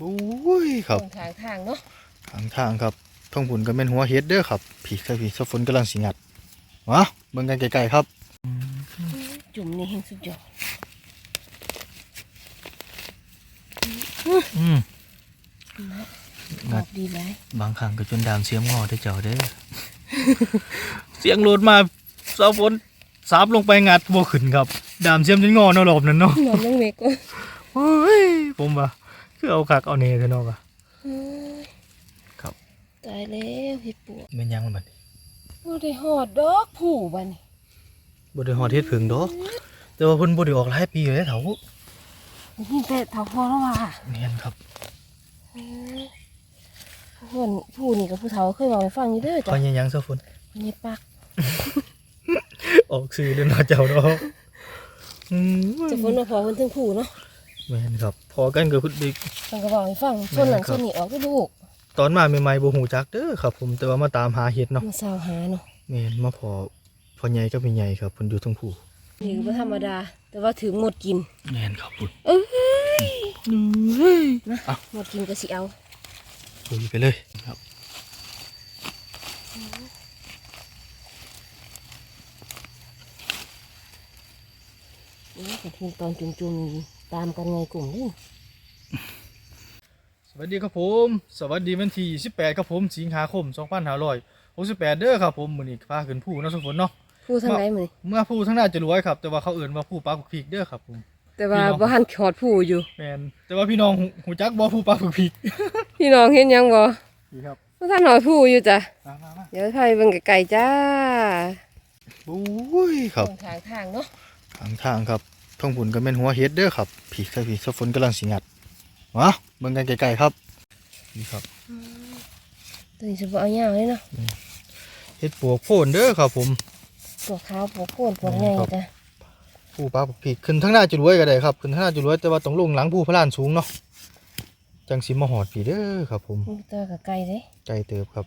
บุ้ยครับทางทางเนาะทางทางครับท้องผุนก็เป็นหัวเฮ็ดเด้อครับ ผีครับผีสฝนกำลังสิงัดมาเบิ่งกันไกลๆครับจุ่มนี่เห็นสุดยอดอืมนะงัอดอกดีไหมบางครั้งก็จนดามเสียงงอได้อเจ้าเด้อเสียงโหลดมาสาวฝนสาบลงไปงัดบ่ขึ้นครับ ดามเสียมจนงอเนาะรอบนั้นเนาะหนอนน้องเมกก็โอ้ยผมว่า คือเอาคักเอาเนเถอะเนาะว่ะเฮ้ยครับ ตายแล้วเห็ดปวกแม่นยังมันบัดนี้บ่ได้หอดดอกผู้บัดนี้บ่ได้ฮอดเฮ็ดผึ่งดอกแต่ว่าเพิ่นบ่ได้ออกหลายปีแล้วเฒ่านี่แต่เท่าพอแล้วว่ะแม่นครับเฮ้ยเพื่อนผู้นี่กับผู้เฒ่าเคยบอกให้ฟังอยู่เด้อพจ้ะอยังยังซะฝนนี่ปักออกสื่อเด้อเนาะเจ้าเนาะอืมจะฝนมาพอเพิ่นถึงผู้เนาะ แม่นครับ พอกันกับพุ่นเด็กเพิ่นก็บอกให้ฟังส่วนนั้นแม่นครับ ส่วนนี้ออกได้ลูกตอนมาใหม่ๆบ่ฮู้จักเด้อครับ ผมแต่ว่ามาตามหาเห็ดเนาะมาสาวหาเนาะแม่นมาพอพอใหญ่ก็เป็นใหญ่ครับเพิ่นอยู่ทั้งผู้นี่ก็บ่ธรรมดา แต่ว่าถึงหมดกินแม่นครับพุ่นเอ้ยเฮ้ยนะหมดกินก็สิเอาลุยไปเลยครับนี่ก็ทีตอนจุ่มๆนี่ ตามกันไงกลุ่มนี่สวัสดีครับผม สวัสดีวันที่18ครับผม สิงหาคม2568เด้อครับผมมื้อนี้พาขึ้นผู้เนาะสุฝนเนาะผู้ทางไหนมื้อนี้เมื่อผู้ทั้งน่าจะรวยครับ แต่ว่าเขาเอื่นว่าผู้ปลาฝึกพริกเด้อครับผม แต่ว่าพี่น้องบ่ทันขอดผู้อยู่แมนแต่ว่าพี่น้องหูหูจักบ่ผู้ปลาฝึกพริกพี่น้องเห็นยังบ่นี่ครับบ่ทันหอดผู้อยู่จ้ะมามามาเดี๋ยวพาไปเบิ่งไกลๆจ้าบุ้ยครับทางทางเนาะทางทางครับ ท้องผุนก็เป็นหัวเฮ็ดเด้อครับผีครับผีสฝนกำลังสิงัดมาเบิ่งกันไกลๆครับ นี่ครับตัวนี้สิบ่เอายาวเลยเนาะเฮ็ดปวกโพนเด้อครับ ผมปวกขาวปวกโคนปวกใหญ่ครับจ้ะผู้ปลาฝึกพริกขึ้นทั้งหน้าจุรวยก็ได้ครับขึ้นทั้งหน้าจุรวยแต่ว่าต้องลงหลังผู้พระลานสูงเนาะจังสิมาหอดผีเด้อครับ ผมมีตัวกับไก่เด้ใจเติบครับ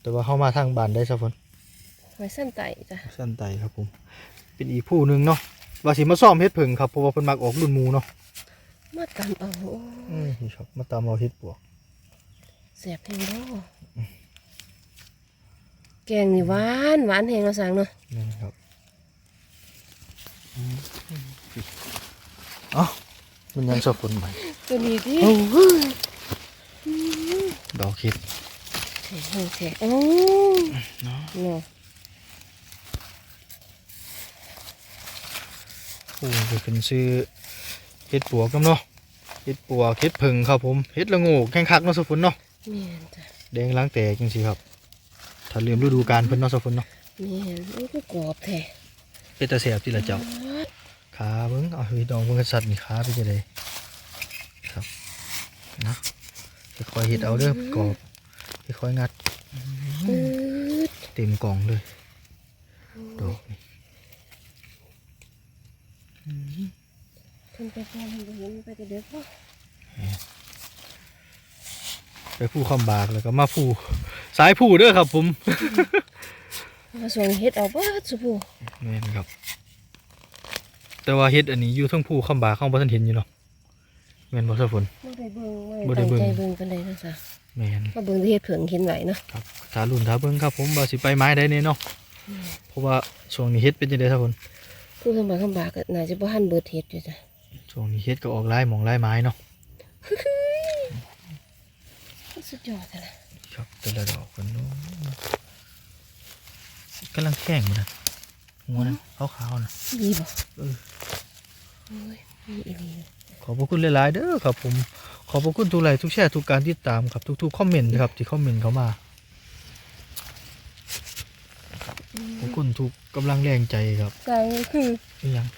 แต่ว่าเข้ามาทางบ้านได้สฝนไว้สั้นไตจ้ะสั้นไตครับผม เป็นอีกผู้หนึ่งเนาะว่าสิมาซ่อมเฮ็ดผึ่งครับเพราะว่าเพิ่นมักออกรุ่นหมูเนาะมาตำเอาโอ้อืมนี่ครับมาตามเอาเฮ็ดปวกเสียบเพียงเด้อแกงนี่หวานหวานแห้งเราะสั่งเนาะนี่ครับอืมเอ้ามันยังสะพนใหม่ตัวนี้ดิโอ้โหดอกเฮ็ดเฮ้ยเฮ้ยโอ้เนาะ เนาะ โอ้ไปขึ้นซื้อเฮ็ดปวกนํเนาะเฮ็ดปวกเฮ็ดผึ่งครับผมเฮ็ดละโงูแข้งคักเนาะสะพนเนาะแม่นจ้ะแดงล้างแตกจังซี่ครับ ถ้าลืมฤดูกาลเพิ่นเนาะสะพนเนาะแม่นมันก็กรอบแท้เป็นตาแซ่บติละเจ้าขาเบิ้งเอาพี่น้องเบิ้งกษัตริย์นี่ขาเป็นยังไงครับนะค่อยๆเห็ดเอาเด้อกรอบค่อยๆงัดอืดเต็มกล่องเลยดอกนี่ เพิ่น ไปพอเพิ่นบ่เห็นไปแต่เด็กบ่ไปผู้คำบากแล้วก็มาผู้สายผู้เด้อครับผมมาส่งเฮ็ดเอาเบิดสุผู้นี่นครับ แต่ว่าเฮ็ดอันนี้อยู่ทั้งผู้คำบากเข้าบ่ทันเห็นอยู่เนาะแม่นบ่ซะฝนบ่ได้เบิ่งบ่ได้เบิ่งตั้ใจเบิ่งปานใดเนาะจ้ะแม่นมาเบิ่งที่เฮ็ดเผิงเห็นไหวเนาะครับตาลุ่นตาเบิ่งครับ ผมว่าสิไปไม้ได้แน่เนาะเพราะว่าช่วงนี้เฮ็ดเป็นจังได๋ซะฝนผู้สมัครคำบากก็น่าจะบ่ทันเบิดเฮ็ดอยู่จ้ะ ช่วงนี้เฮ็ดก็ออกลายหมองลายไม้เนาะสุดยอดเลยครับแต่ละดอกคนนู้นกำลังแข็งอยู่นะหัวนั้นขาวๆนะดีบ่เออโอ้ยมีอีหลีขอบพระคุณหลายๆเด้อครับ ผม ขอบพระคุณทุกไลค์ทุกแชร์ทุกการติดตามครับทุกๆคอมเมนต์นะครับที่คอมเมนต์เข้ามาขอบคุณทุกกำลังแรงใจครับไก่คือนี่ยัง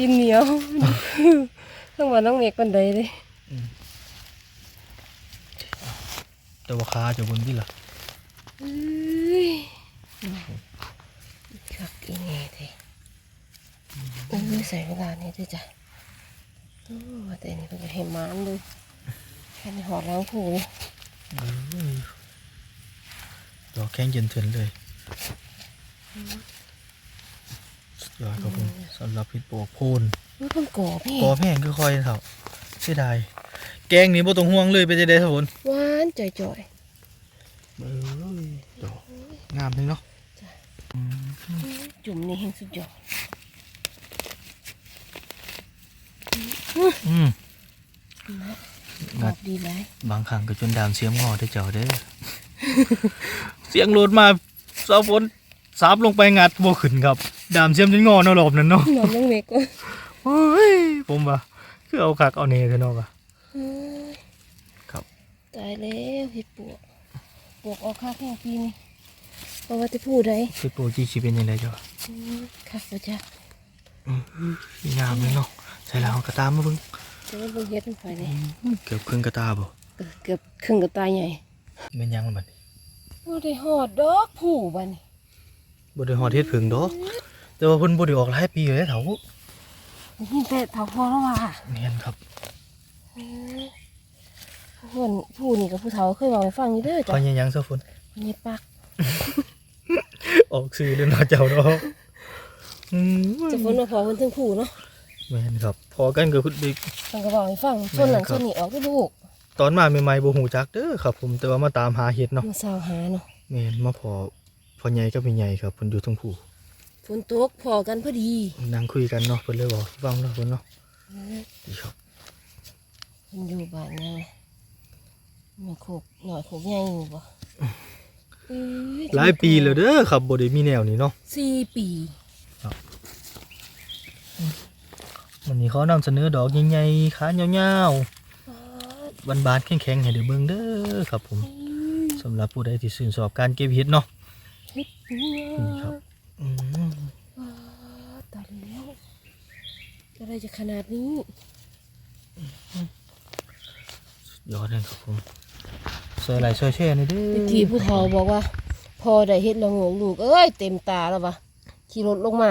ดินเหนียวทั้งวันน้องเมฆปานใดเด้แต่ว่าขาจะบนที่ละเอ้ยคักอีแน่แท้โอ้ยใส่เวลานี้ด้วยจ้ะโอ้ว่าแต่นี่เพิ่นก็ให้หมานเลยแค่นี้หอดล้างผูเลยดอกแข็งเย็นเถินเลยสุด ยอดครับผมสำหรับพิษโปกโพนมันเพิ่งกรอบนี่กอแพงคือคอยเถอะเสียดายแกงนี่บ่ต้องห่วงเลยไปจะได้ทุกคนหวานจ่อยเอ้ยดอกงามเลยเนาะๆจุ่มนี่แห้งสุดยอดอืมนะงัอดอกดีไรบางครั้งก็จนดามเสียงงอได้อเจ้าเด้อเสียงโหลดมาสาวฝนสาบลงไปงัดบ่ขึ้นครับ ดามเสียมจนงอเนาะรอบนั้นเนาะนอนยังเมกว่าโอ้ยผมว่าคือเอาคักเอาเนเถอะเนาะว่ะเอ้ยครับ ตายแล้วเห็ดปวกปวกออกข้างแข้งปีนี่เพราะว่าจะพูดไรสิโปรจีสิเป็นยังไงเจ้าคักประจักงามเลยเนาะใส่แล้วเอากระตามมาเบิ่งจะไม่เบิ่งเฮ็ดมันไปเลยเกือบครึ่งกระตาบ่เออเกือบครึ่งกับตายใหญ่แม่นยังมันบัดนี้บ่ได้หอดดอกผู้บัดนี้บ่ได้ฮอดเฮ็ดผึ่งดอก แต่ว่าเพิ่นบ่ได้ออกหลายปีเลยเฒ่านี่แต่เท่าพอแล้วว่ะแม่นครับเอ้ยผู้นผู้นี่กับผู้เฒ่าเคยบอกให้ฟังอยู่เด้อพจ้ะอยังยังซะฝนนี่ปัก ออกสื่อเลยเนาะเจ้าเนาะอืมจะฝนมาพอเพิ่นถึงผู้เนาะแม่นครับ พอกันกับคุณเด็กเพิ่นก็บอกให้ฟังส่วนนั้นแม่นครับส่วนนี้ออกเด้อลูกตอนมาใหม่ๆบ่ฮู้จักเด้อครับ ผมแต่ว่ามาตามหาเห็ดเนาะมาสาวหาเนาะแม่นมาพอพ่อใหญ่กับแม่ใหญ่ครับเพิ่นอยู่ทั้งผู้ ฝนตกพอกันพอดีนั่งคุยกันเนาะเพิ่นเลยบอกให้ฟังเนาะเพิ่นเนาะดีครับเพิ่นอยู่บ้านยังไงมันโคกหน่อยโคกใหญ่อยู่บ่เอ้หลายปีแล้วเด้อครับบ่ได้มีแนวนี้เนาะสี่ปีวันนี้เขานำเสนอดอกใหญ่ๆขายาวๆบานๆแข็งๆให้ได้เบิ่งเด้อครับผมสำหรับผู้ใดที่ชื่นชอบการเก็บเห็ดเนาะเฮ็ดเนื้นี่ครับ อืม ว้าตายแล้วอะไร จะขนาดนี้ยอดเลยครับผมซอยไหลซอยแช่นี่เด้ตะอกี้ผู้เฒ่าบอกว่า พอได้เฮ็ดละโงกลูกเอ้ยเต็มตาแล้ววะขี่รถลงมา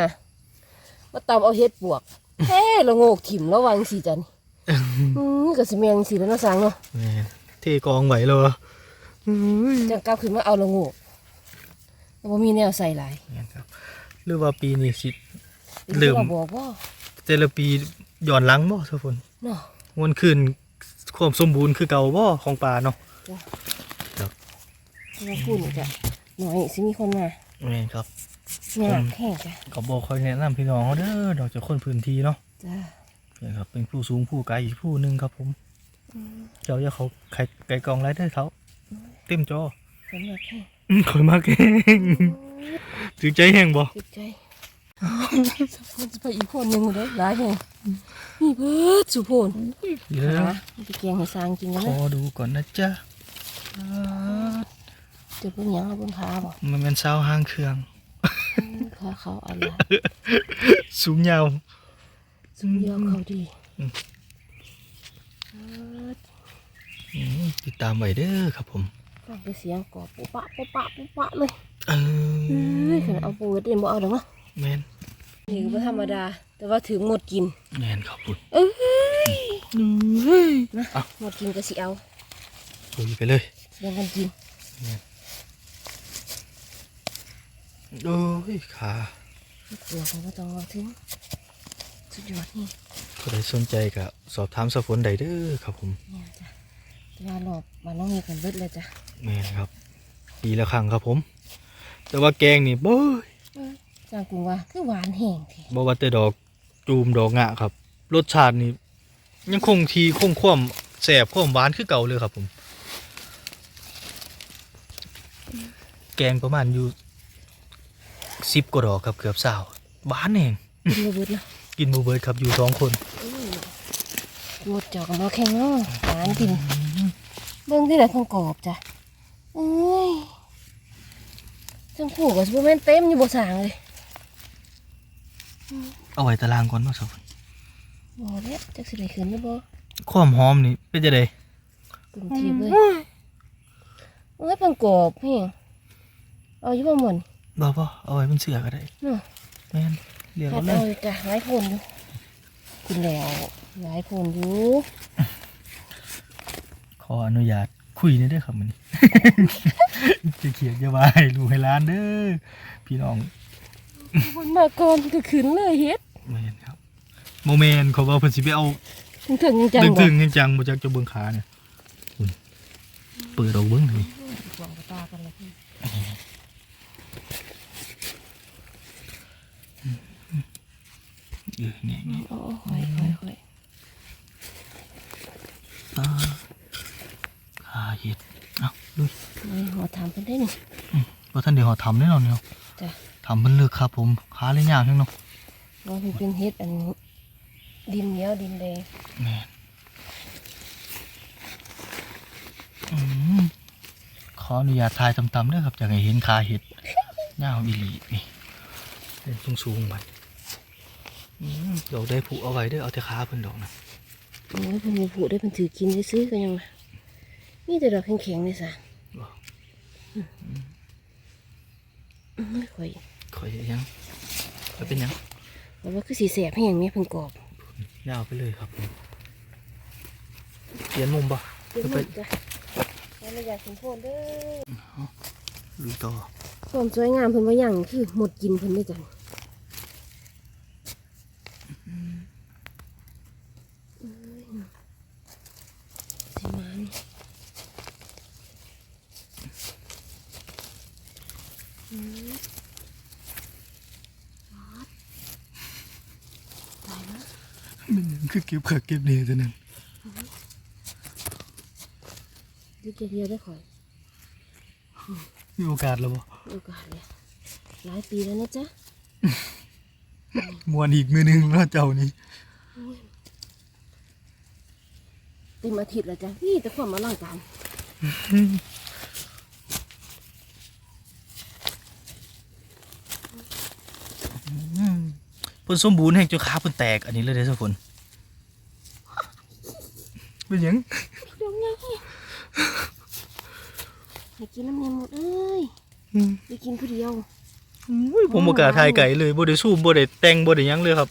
มาตามเอาเฮ็ดปวกเฮ้ละโงกถิ่มระวังสิจันอืมก็สิแม่นสิแล้วเนาะสังเนาะแม่เทกองไหวเลยวะอุ้ยจังกลับขึ้นมาเอาละโงกแล้วบ่มีแนวใส่หลายแม่นครับหรือว่าปีนี้สิเป็นลืที่มเราบอกว่า แต่ละปีย้อนหลังบ่ทุกคนเนาะวนคืนความสมบูรณ์คือเก่าบ่ของป่าเนาะเราพูดนี่จ้ะหน่อยสิมีคนมาแม่นครับยากแห้งจ้ะก็บอกคอยแนะนำพี่น้องเขาเด้อดอกจากคนพื้นที่เนาะจ้านี่ครับเป็นผู้สูงผู้ไกลอีกผู้หนึ่งครับผม เจ้าอย่าเขาไข่ไก่กองไรเด้อเขาเต็มจอผมอยากแห้งอืมคอยมากเองถือใจแห้งบ่ติดใจสุพนจะ ไปอีกคนหนึ่งเลยหลายแห่งนี่เบิดสุพนเดี๋ยวหาไปแกงให้สร้างกินกันขอดูก่อนนะจ๊ะจะเป็นยังเอาบนขาบ่มันเป็นเสาห้างเครื่องขาเขาอะไรสูงยาวสุดยอดเขาดีติดตามไว้เด้อครับผมฟังไปเสียงกอบปุ๊ปะปุ๊ปะปุ๊ปะเลยเอเฮ้อยขนาดเอาปูเด่นบ่เอาดอกนาะ แมนนี่ก็บ่ธรรมดา แต่ว่าถึงหมดกิน แมนครับคุณเอ้ยเฮ้ยนะหมดกินก็สิเอาคุยไปเลยแบ่งกันกินโอ้ยขาเดี๋ยวผมก็ต้องเอาถึงสุดยอดนี่ก็ได้สนใจกับสอบถามสะพนใดเด้อครับผมเนี่ยจ้ะแต่ว่ารอบมันต้องมีกันเบิดเลยจ้ะแมนครับปีละครั้งครับผม แต่ว่าแกงนี่บ่ จางกุ้งว่าคือหวานแห้งแท้บ่ว่าแต่ดอกจูมดอกงะครับ รสชาตินี่ยังคงทีคงความแสบความหวานคือเก่าเลยครับ ผม แกงประมาณอยู่สิบกว่าดอกครับเกือบสาวหวานเองกินบ่เบิดเนาะกินหมูเบิร์ดครับอยู่สองคนหมดเจอกกับมาแข่งเนาะหวานกินเบิ่งที่ไหนของกรอบจ้ะเอ้ยจังคู่กับซูเปอร์แมนเต็มอยู่บ่สางเลย เอาไว้ตารางก่อนเนาะสาวบ่แล้วจักสิได้ขึ้นหรือบ่ความหอมนี่เป็นจะไดกลุ่มทีบเลยเอ้ยเป็นกรอบเพียงเอาอยู่บ่หม่นบ่บ่เอาไว้เป็นเสือก็ได้เนาะแม่นเรียกหัเอาดเลเอายอีกจ้ะหลายคนอยู่คุณแล้วหลายคนอยู่ขออนุญาตคุยหนี่อยเด้อครับมันจะเขียนจะวายดูให้ร้านเด้อพี่น้อง คนมาก่อนก็ขึ้นเลยเฮ็ดแม่นครับโมเมนต์เขาว่าเพิ่นสิไปเอาถึงๆจังตึๆงบ่ตึงๆจังๆบ่จักจะเบิ่งขาเนี่ยอุ้ยเปิดออกเบิ่งนี่หวังตากันเลยพี่เออนี่นี่โอ้ค่อยค่อยค่อยตาขาเห็ดเอ้าลุยไม่หัวถามเพิ่นได้นี่ว่าท่านเดี๋ยวเขาทำแน่นอนเนี่ยจ้ะ ทำมันเลือกครับผมขาเลยยากจังเนาะว่าเพิ่นเป็นเฮ็ดอันดินเหนียวดินแดงแม่นอืมขออนุญาตถ่ายต่ำๆเด้อครับอยากให้เห็นขาเห็ดยาวอีหลีนี่เป็นสูงๆไปอืมดอกได้ผูเอาไว้เด้อเอาแต่ขาเพิ่นดอกนะโอ้ยเพิ่นมีผู้ได้เพิ่นถือกินซื้อๆก็ยังว่ามีแต่ดอกแข็งๆนี่ซะอืมค่อย คอยยังไปเป็นยังแต่ว่าคือสีแสบให้อย่างนี้เพิ่นกรอบยาวไปเลยครับผมเปลี่ยนมุมปะเป็นไปหมดจ้ะแล้วเราอยากกินโพดเด้อลุยต่อความสวยงามเพิ่นว่าอย่างคือหมดกินเพิ่นได้จังสิมานี่อืมตายแล้ว มัน คือเก็บขาเก็บเนี่ยเท่านั้นยุดเดียวได้ข่อยมีโอกาสแล้วบ่โอกาสเลยหลายปีแล้วนะจ๊ะมวนอีกมือหนึงแล้วเจ้านี่เต็มอาทิตย์แล้วจ้ะนี่แต่ความมาล่างการเพิ่นสมบูรณ์แห่งจนขาเพิ่นแตกอันนี้เลยเด้อทุกคน เป็นหยังเดี๋ยวไงให้กินน้ำเงี้ยหมดเอ้ยอืมไปกินผู้เดียวอุ้ยผมบ่กล้าถ่ายไก่เลยบ่ได้ซูมบ่ได้แต่งบ่ได้หยังเลยครับ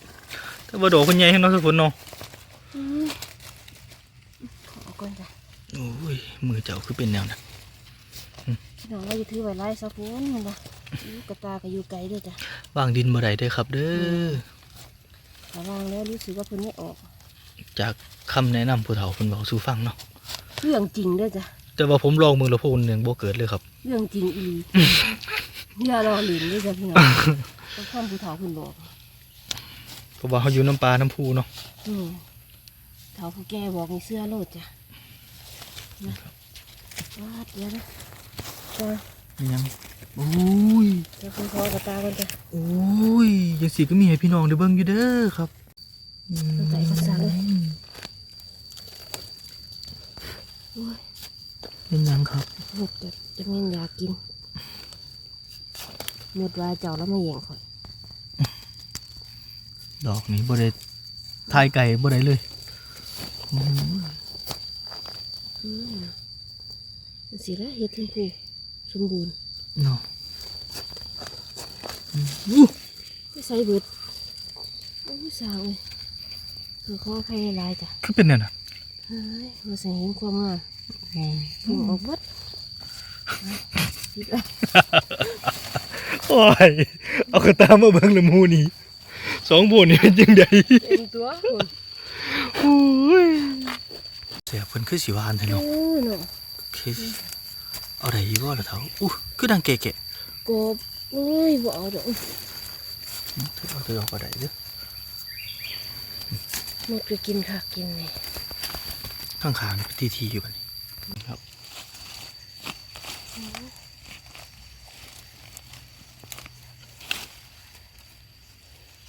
แต่ว่าดอกเพิ่นใหญ่แฮงเนาะทุกคนเนาะเอ้ยขอเอาก่อนจ้ะโอ้ยมือเจ้าคือเป็นแนวนั้นพี่น้องว่าจะถือไว้ไล่ซะพุ่นมันละอยู่กระตาก็อยู่ไกลด้วยจ้ะวางดินบ่ได้เด้อครับ เด้อถ้าวางแล้วรู้สึกว่าเพิ่นไม่ออก จากคำแนะนำผู้เฒ่าเพิ่นบอกสู่ฟังเนาะเรื่องจริงด้วยจ้ะแต่ว่าผมลองมือแล้วพวกนึงบ่เกิดเลยครับ เรื่องจริงอีหลีอย่ารอหลินด้วยจ้ะพี่น้องต้องข้ามผู้เฒ่าเพิ่นบอกเพราะว่าเขาอยู่น้ำปลาน้ำพูเนาะอืมเฒ่าผู้แก่บอกมีเสื้อโลดจ้ะนะวาดเดี๋ยวนะจ้ะมีหยังโอ้ยเดี๋ยวคุณพ่อกระตากันจ้ะโอ้ยยังสิก็มีให้พี่น้องได้เบิ่งอยู่เด้อครับอืมตั้งใจภาษาเลยโอ้ย เป็นหยังครับหมดจะจะไม่อยากกินหมดวาเจ้าแล้วมาแย่งข่อย ดอกนี้บ่ได้ทายไก่บ่ได้เลยอืมอืมสิละเฮ็ดทิ้งผู้สมบูรณ์เนาะอืมอู้ไม่ใส่เบิดโอ้ยสาวเลยคือข้อใครลายจ้ะคือเป็นแนวน่ะ เฮ้ยมาใส่เห็นความงามอืมพุ่งออกเบิดคิดว่าโอ้ย เอากระตามาเบิ่งละหมูนี่สองบุญนี่เป็นจังไดเอ็นตัวคุณโอ้ยเสียเพิ่นคือสิหวานแท้โอ้เนาะยเนาะคือเอาได้อีบ่ล่ะเฒ่าอู้คือดังแก่กบโอ้ยบ่เอาดอกๆถือเอาถือเอาก็ได้เด้อหมดก็กินค่ะกินนี่ ข้างๆเป็นทีๆอยู่บัดนี้ครับ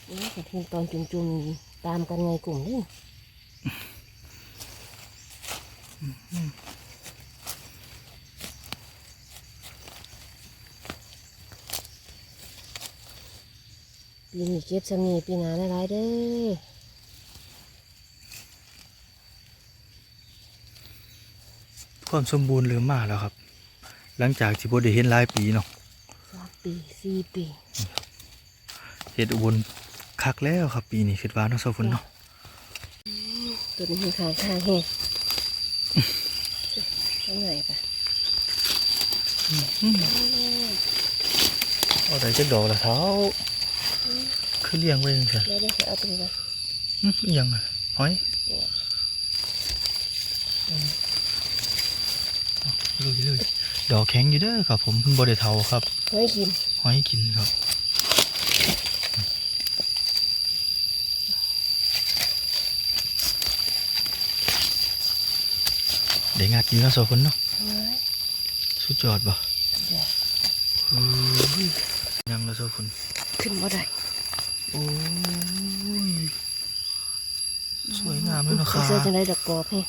โอ้ยกระทิงตอนจุ่มๆตามกันไงกลุ่มนี่ปีนี้เก็บสมีปีหนาหลายๆเด้อ ความสมบูรณ์เริ่มมาแล้วครับ หลังจากที่บ่ได้เห็นหลายปีเนาะสามปีสี่ปีเฮ็ดอุบลคักแล้วครับ ปีนี้คิดว่าเนาะเซาฝนเนาะตัวนี้มีขางข้างแห้งข้างไหนปะเอาได้จักดอกละเท้าคือเลี้ยงไว้จังซั่นแล้วได้เอาตรงนี้อื้ออิหยังอะหอย ลุยเลยดอกแข็งอยู่เด้อครับผมเพิ่งบดเทาครับไม่กินหอยกินครับเดี๋ยวงัดอยู่นะโซคนเนาะสุดยอดบ่ยังละโซคนขึ้นบ่ได้โอ้ยสวยงามเลยเนาะครับเสื้อจังได้ดอกกอบให้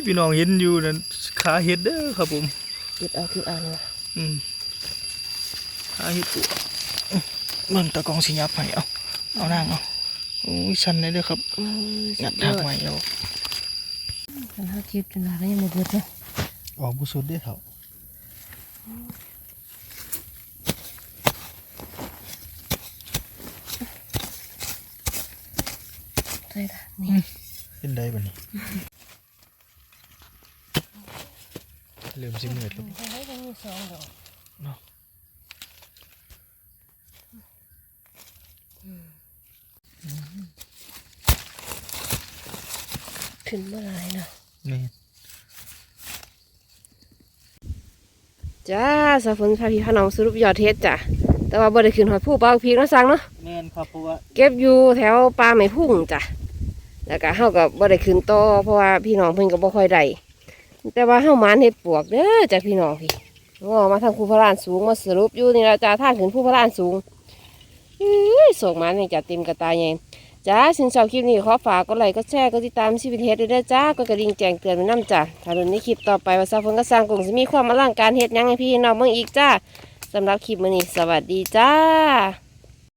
ที่พี่น้องเห็นอยู่นั่นขาเห็ดเด้อครับผมเก็บเอาคือเอาเลยว่ะอืมขาเห็ดตัวเบิ่งตะกองสิยับให้เอาเอานางเอาโอ้ยชันเลยเด้อครับเอ้ยงัดสุทางยอใหม่เอาฉันหาคลิปจนหาแล้วยังไม่เบิดเนาะออกบุสุดได้อเถอะใช่ค่ะนี่เป็นได้บ่นี่ เริ่มสิเหนื่อยแล้วใช่ได้ยังมีสองดอกเนาะขึ้นเมื่อไรนะนี่จ้าสาวฝนพาพี่พาน้องสรุปยอดเทศจ้ะแต่ว่าบ่ได้ขึ้นหอยผู้เบาพีกเนาะสั่งเนาะแม่นครับเพราะว่าเก็บอยู่แถวป่าไม้พุ่งจ้ะแล้วก็เฮาก็บ่ได้ขึ้นต่อเพราะว่าพี่น้องเพิ่นก็บ่ค่อยได้ แต่ว่าเฮามานเฮ็ดปวกเด้อจ้ะพี่น้องพี่งอมาทางภูพระลานสูงมาสรุปอยู่นี่ล่ะจ้าทางขึ้นภูพระลานสูงอส่งมานนี่จะเต็มกระตายใหญ่จ้าสินเสาคลิปนี้ขอฝากกดไลค์กดแชร์กดติดตามชีวิตเฮ็ดด้วยเด้จ้ากดกระดิ่งแจ้งเตือนไว้นํจ้ะถ้ารุ่นคลิปต่อไปว่าซาเพิ่นก็สร้างกลุ่มสิมีความอลังการเฮ็ดยังให้พี่น้องเบิ่งอีกจ้าสำหรับคลิปมื้อนี้สวัสดีจ้า